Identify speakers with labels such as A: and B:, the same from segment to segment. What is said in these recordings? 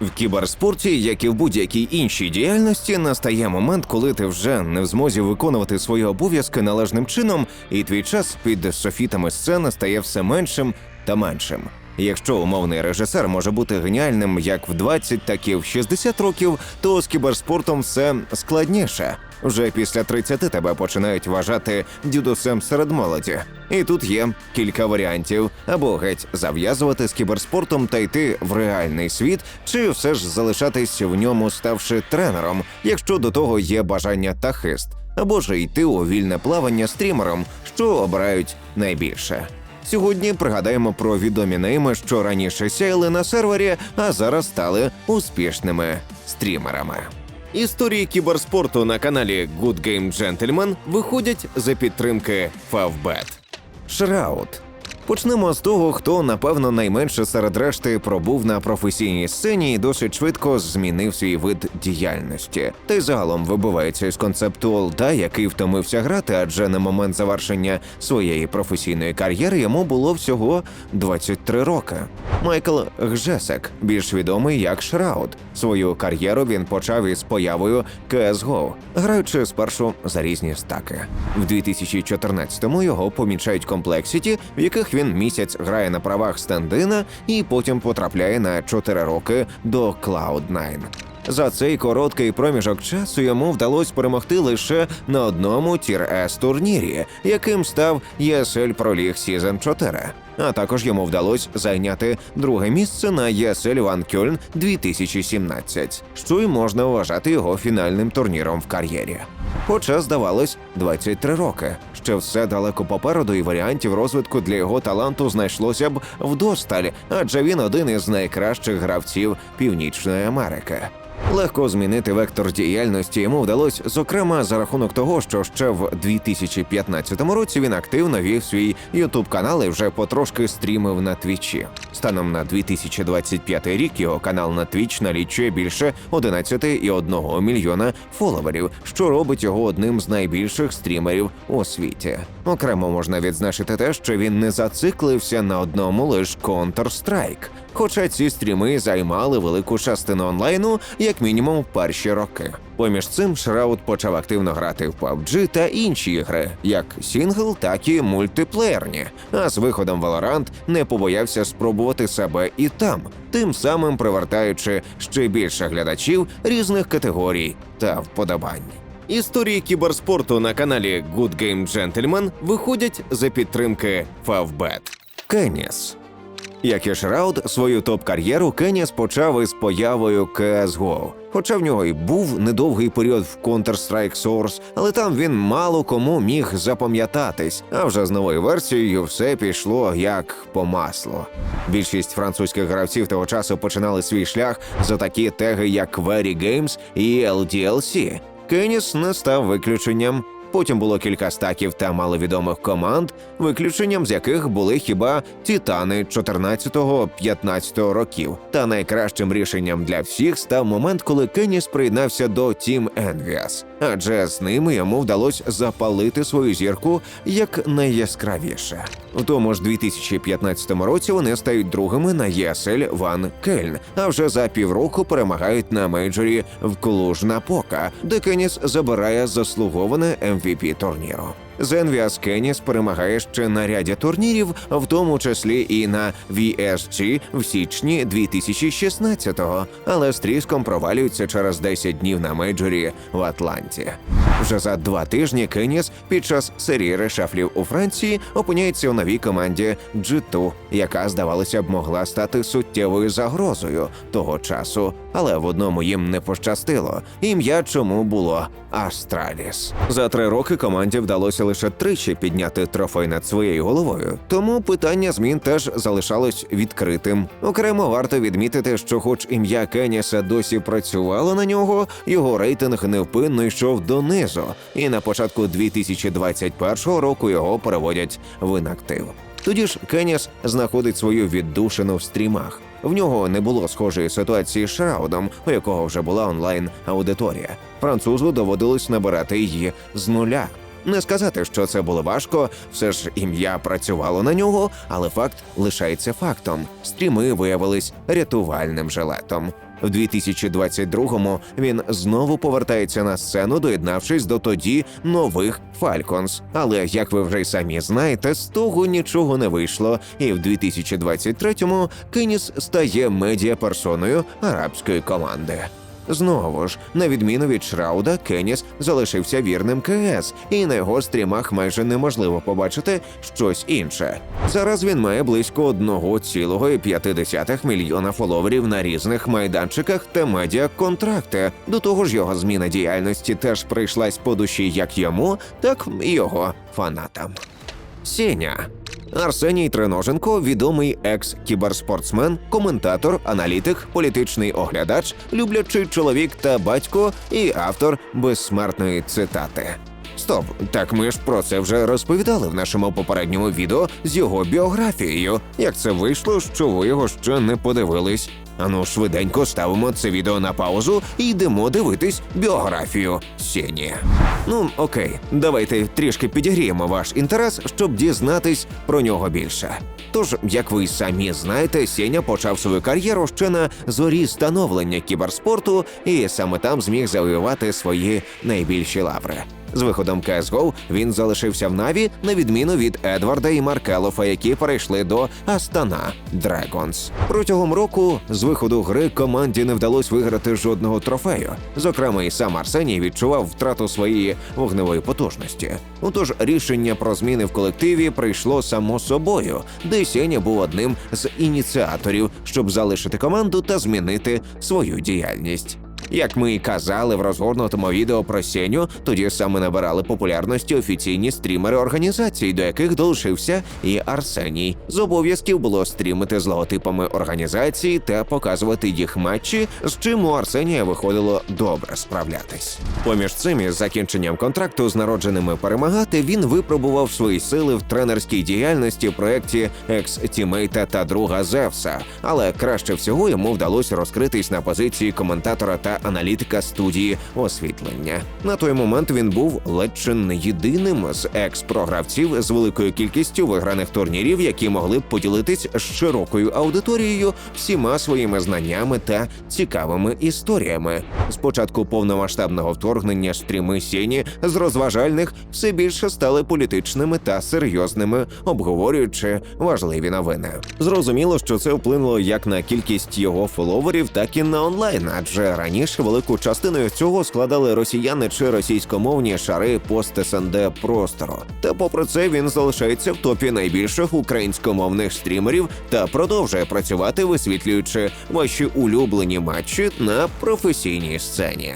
A: В кіберспорті, як і в будь-якій іншій діяльності, настає момент, коли ти вже не в змозі виконувати свої обов'язки належним чином, і твій час під софітами сцени стає все меншим та меншим. Якщо умовний режисер може бути геніальним як в 20, так і в 60 років, то з кіберспортом все складніше. Вже після 30 тебе починають вважати дідусем серед молоді. І тут є кілька варіантів: або геть зав'язувати з кіберспортом та йти в реальний світ, чи все ж залишатись в ньому, ставши тренером, якщо до того є бажання та хист, або ж йти у вільне плавання стрімером, що обирають найбільше. Сьогодні пригадаємо про відомі нейми, що раніше сяяли на сервері, а зараз стали успішними стрімерами. Історії кіберспорту на каналі Good Game Gentleman виходять за підтримки Favbet. Шраут. Почнемо з того, хто напевно найменше серед решти пробув на професійній сцені і досить швидко змінив свій вид діяльності. Та й загалом вибивається із концепту олда, який втомився грати, адже на момент завершення своєї професійної кар'єри йому було всього 23 роки. Майкл Гжесек, більш відомий як Шраут. Свою кар'єру він почав із появою CSGO, граючи спершу за різні стаки. В 2014-му його помічають комплексіті, в яких він місяць грає на правах стендина і потім потрапляє на 4 роки до Cloud9. За цей короткий проміжок часу йому вдалося перемогти лише на одному тір С турнірі, яким став ESL Pro League Season 4. А також йому вдалося зайняти друге місце на ESL One Köln 2017, що й можна вважати його фінальним турніром в кар'єрі. Хоча здавалось 23 роки. Ще все далеко попереду, і варіантів розвитку для його таланту знайшлося б вдосталь, адже він один із найкращих гравців Північної Америки. Легко змінити вектор діяльності йому вдалося, зокрема за рахунок того, що ще в 2015 році він активно вів свій ютуб канал і вже потрошки стрімив на твічі. Станом на 2025 рік його канал на твіч налічує більше 11,1 мільйона фоловерів, що робить його одним з найбільших стрімерів у світі. Окремо можна відзначити те, що він не зациклився на одному лиш Counter-Strike. Хоча ці стріми займали велику частину онлайну, як мінімум в перші роки. Поміж цим Шраут почав активно грати в PUBG та інші ігри, як сінгл, так і мультиплеєрні. А з виходом Valorant не побоявся спробувати себе і там, тим самим привертаючи ще більше глядачів різних категорій та вподобань. Історії кіберспорту на каналі Good Game Gentleman виходять за підтримки Favbet. Кеніс як і Шрауд, свою топ-кар'єру Кеніс почав із появою CSGO. Хоча в нього й був недовгий період в Counter-Strike Source, але там він мало кому міг запам'ятатись. А вже з новою версією все пішло як по маслу. Більшість французьких гравців того часу починали свій шлях за такі теги, як Very Games і LDLC. Кеніс не став виключенням. Потім було кілька стаків та маловідомих команд, виключенням з яких були хіба титани 14-15 років. Та найкращим рішенням для всіх став момент, коли Кеніс приєднався до Team Envious, адже з ними йому вдалося запалити свою зірку як найяскравіше. У тому ж 2015 році вони стають другими на ESL One Köln, а вже за півроку перемагають на мейджорі в Клуж-Напока, де Кеніс забирає заслуговане MVP турніру. Зенвіас Кеніс перемагає ще на ряді турнірів, в тому числі і на VSG в січні 2016-го, але з тріском провалюється через 10 днів на мейджорі в Атланті. Вже за два тижні Кеніс під час серії решафлів у Франції опиняється у новій команді G2, яка, здавалося б, могла стати суттєвою загрозою того часу, але в одному їм не пощастило. Ім'я чому було Астраліс. За три роки команді вдалося лише тричі підняти трофей над своєю головою, тому питання змін теж залишалось відкритим. Окремо варто відмітити, що, хоч ім'я Кеніса досі працювало на нього, його рейтинг невпинно йшов донизу, і на початку 2021 року його переводять в інактив. Тоді ж Кеніс знаходить свою віддушину в стрімах. В нього не було схожої ситуації з Шраудом, у якого вже була онлайн аудиторія. Французу доводилось набирати її з нуля. Не сказати, що це було важко, все ж ім'я працювало на нього, але факт лишається фактом. Стріми виявились рятувальним жилетом. В 2022-му він знову повертається на сцену, доєднавшись до тоді нових Falcons. Але як ви вже й самі знаєте, з того нічого не вийшло. І в 2023-му Кеніс стає медіаперсоною арабської команди. Знову ж, на відміну від Шрауда, Кеніс залишився вірним КС, і на його стрімах майже неможливо побачити щось інше. Зараз він має близько 1,5 мільйона фоловерів на різних майданчиках та медіаконтракти. До того ж, його зміна діяльності теж прийшлась по душі як йому, так і його фанатам. Сеня. Арсеній Треноженко відомий екс-кіберспортсмен, коментатор, аналітик, політичний оглядач, люблячий чоловік та батько і автор безсмертної цитати. Стоп, так ми ж про це вже розповідали в нашому попередньому відео з його біографією. Як це вийшло, що ви його ще не подивились? Ану, швиденько ставимо це відео на паузу і йдемо дивитись біографію Сені. Ну окей, давайте трішки підігріємо ваш інтерес, щоб дізнатись про нього більше. Тож, як ви самі знаєте, Сеня почав свою кар'єру ще на зорі становлення кіберспорту, і саме там зміг завоювати свої найбільші лаври. З виходом CSGO він залишився в Наві, на відміну від Едварда і Маркелофа, які перейшли до Астана Dragons. Протягом року з виходу гри команді не вдалося виграти жодного трофею. Зокрема, і сам Арсеній відчував втрату своєї вогневої потужності. Отож, рішення про зміни в колективі прийшло само собою, де Сеня був одним з ініціаторів, щоб залишити команду та змінити свою діяльність. Як ми і казали в розгорнутому відео про Сеню, тоді саме набирали популярності офіційні стрімери організацій, до яких долучився і Арсеній. З обов'язків було стрімити з логотипами організації та показувати їх матчі, з чим у Арсенія виходило добре справлятись. Поміж цим із закінченням контракту з народженими перемагати він випробував свої сили в тренерській діяльності в проєкті екс-тімейта та друга Зевса, але краще всього йому вдалося розкритись на позиції коментатора та аналітика студії освітлення. На той момент він був ледь чи не єдиним з екс-програвців з великою кількістю виграних турнірів, які могли б поділитись з широкою аудиторією всіма своїми знаннями та цікавими історіями. З початку повномасштабного вторгнення стріми Сєні з розважальних все більше стали політичними та серйозними, обговорюючи важливі новини. Зрозуміло, що це вплинуло як на кількість його фоловерів, так і на онлайн, адже раніше велику частиною цього складали росіяни чи російськомовні шари пост СНД простору. Та попри це він залишається в топі найбільших українськомовних стрімерів та продовжує працювати, висвітлюючи ваші улюблені матчі на професійній сцені.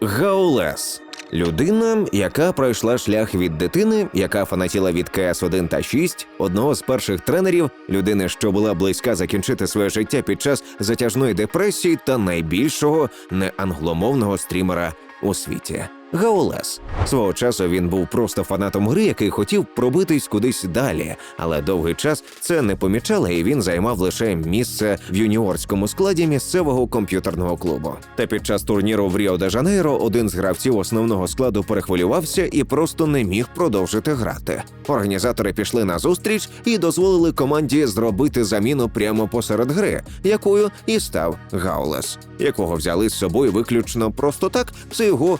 A: Гаулес Людина, яка пройшла шлях від дитини, яка фанатіла від КС 1 та 6, одного з перших тренерів, людини, що була близька закінчити своє життя під час затяжної депресії, та найбільшого неангломовного стрімера у світі. Гаулес свого часу він був просто фанатом гри, який хотів пробитись кудись далі, але довгий час це не помічали, і він займав лише місце в юніорському складі місцевого комп'ютерного клубу. Та під час турніру в Ріо де Жанейро один з гравців основного складу перехвилювався і просто не міг продовжити грати. Організатори пішли на зустріч і дозволили команді зробити заміну прямо посеред гри, якою і став Гаулес, якого взяли з собою виключно просто так. Це його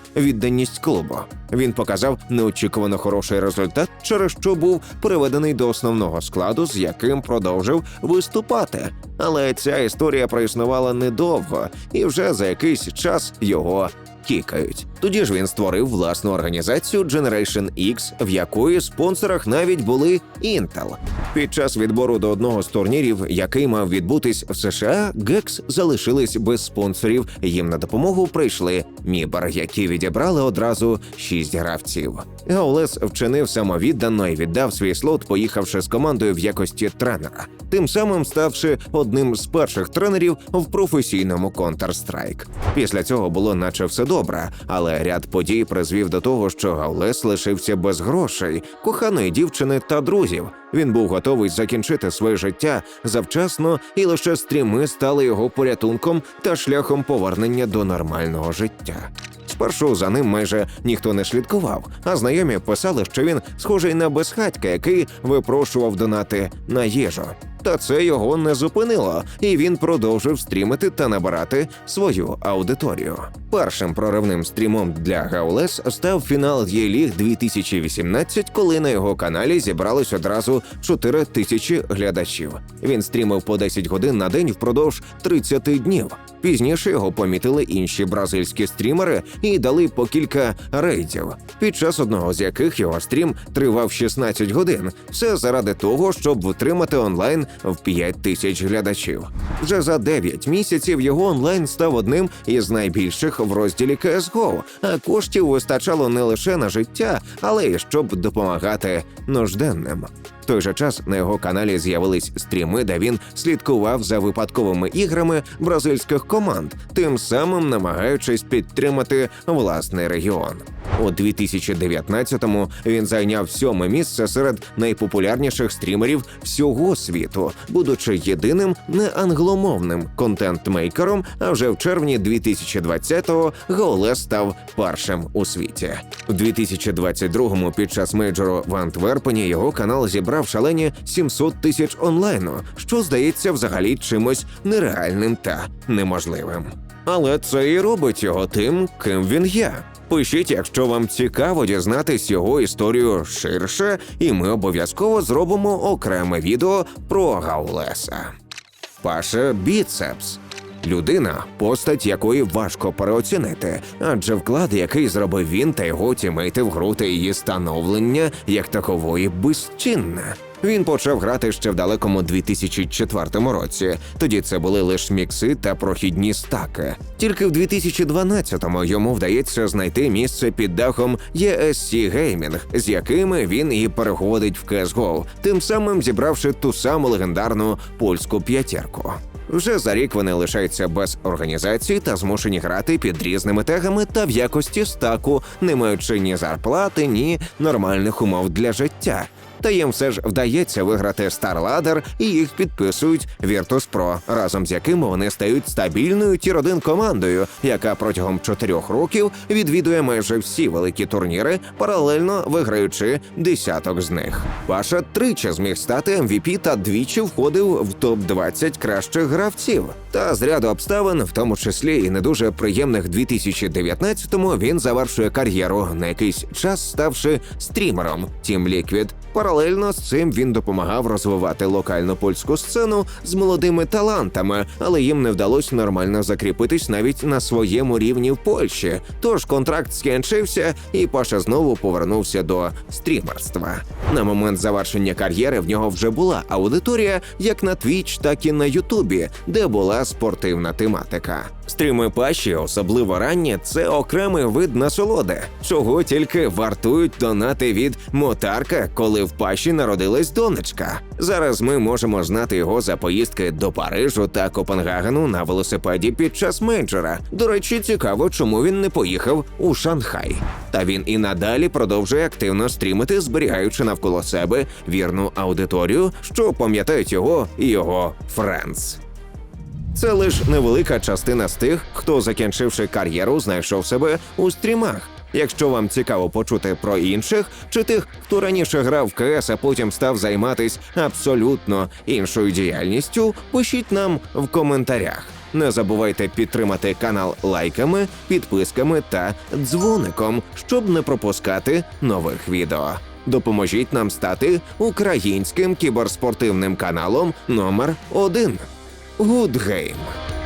A: відданість клубу. Він показав неочікувано хороший результат, через що був переведений до основного складу, з яким продовжив виступати. Але ця історія проіснувала недовго, і вже за якийсь час його кікають. Тоді ж він створив власну організацію Generation X, в якої спонсорах навіть були Intel. Під час відбору до одного з турнірів, який мав відбутись в США, Гекс залишились без спонсорів. Їм на допомогу прийшли Мібер, які відібрали одразу шість гравців. Гаулес вчинив самовіддано і віддав свій слот, поїхавши з командою в якості тренера, тим самим ставши одним з перших тренерів в професійному Counter-Strike. Після цього було наче все добре, але ряд подій призвів до того, що Гаулес лишився без грошей, коханої дівчини та друзів. Він був готовий закінчити своє життя завчасно, і лише стріми стали його порятунком та шляхом повернення до нормального життя. Спершу за ним майже ніхто не слідкував, а знайомі писали, що він схожий на безхатька, який випрошував донати на їжу. Та це його не зупинило, і він продовжив стрімити та набирати свою аудиторію. Першим проривним стрімом для Гаулес став фінал Є-ліг 2018, коли на його каналі зібралось одразу 4 тисячі глядачів. Він стрімив по 10 годин на день впродовж 30 днів. Пізніше його помітили інші бразильські стрімери і дали по кілька рейдів, під час одного з яких його стрім тривав 16 годин. Все заради того, щоб втримати онлайн в 5 тисяч глядачів. Вже за 9 місяців його онлайн став одним із найбільших в розділі CSGO, а коштів вистачало не лише на життя, але й щоб допомагати нужденним. В той же час на його каналі з'явились стріми, де він слідкував за випадковими іграми бразильських команд, тим самим намагаючись підтримати власний регіон. У 2019-му він зайняв сьоме місце серед найпопулярніших стрімерів всього світу, будучи єдиним неангломовним контент-мейкером. А вже в червні 2020-го Гоулес став першим у світі. У 2022-му під час мейджору в Антверпені його канал зібрав шалені 700 тисяч онлайну, що здається взагалі чимось нереальним та неможливим. Але це і робить його тим, ким він є. Пишіть, якщо вам цікаво дізнатись його історію ширше, і ми обов'язково зробимо окреме відео про Гаулеса. Паша Біцепс. Людина, постать якої важко переоцінити, адже вклад, який зробив він та його тімейти в гру її становлення як такової безцінне. Він почав грати ще в далекому 2004 році. Тоді це були лише мікси та прохідні стаки. Тільки в 2012-му йому вдається знайти місце під дахом ESC Gaming, з якими він і переходить в CSGO, тим самим зібравши ту саму легендарну польську п'ятірку. Вже за рік вони лишаються без організації та змушені грати під різними тегами та в якості стаку, не маючи ні зарплати, ні нормальних умов для життя. Та їм все ж вдається виграти StarLadder і їх підписують Virtus.pro, разом з якими вони стають стабільною тір-1 командою, яка протягом чотирьох років відвідує майже всі великі турніри, паралельно виграючи десяток з них. Паша тричі зміг стати MVP та двічі входив в топ 20 кращих гравців. Та з ряду обставин, в тому числі і не дуже приємних 2019-му, він завершує кар'єру на якийсь час, ставши стрімером Team Liquid. Паралельно з цим він допомагав розвивати локальну польську сцену з молодими талантами, але їм не вдалося нормально закріпитись навіть на своєму рівні в Польщі. Тож контракт скінчився, і Паша знову повернувся до стрімерства. На момент завершення кар'єри в нього вже була аудиторія як на Twitch, так і на Ютубі, де була спортивна тематика. Стріми Паші, особливо ранні, це окремий вид насолоди, чого тільки вартують донати від Мотарка, коли в Паші народилась донечка. Зараз ми можемо знати його за поїздки до Парижу та Копенгагену на велосипеді під час менеджера. До речі, цікаво, чому він не поїхав у Шанхай. Та він і надалі продовжує активно стрімити, зберігаючи навколо себе вірну аудиторію, що пам'ятають його і його френдс. Це лише невелика частина з тих, хто, закінчивши кар'єру, знайшов себе у стрімах. Якщо вам цікаво почути про інших чи тих, хто раніше грав в КС, а потім став займатись абсолютно іншою діяльністю, пишіть нам в коментарях. Не забувайте підтримати канал лайками, підписками та дзвоником, щоб не пропускати нових відео. Допоможіть нам стати українським кіберспортивним каналом номер 1 Good Game.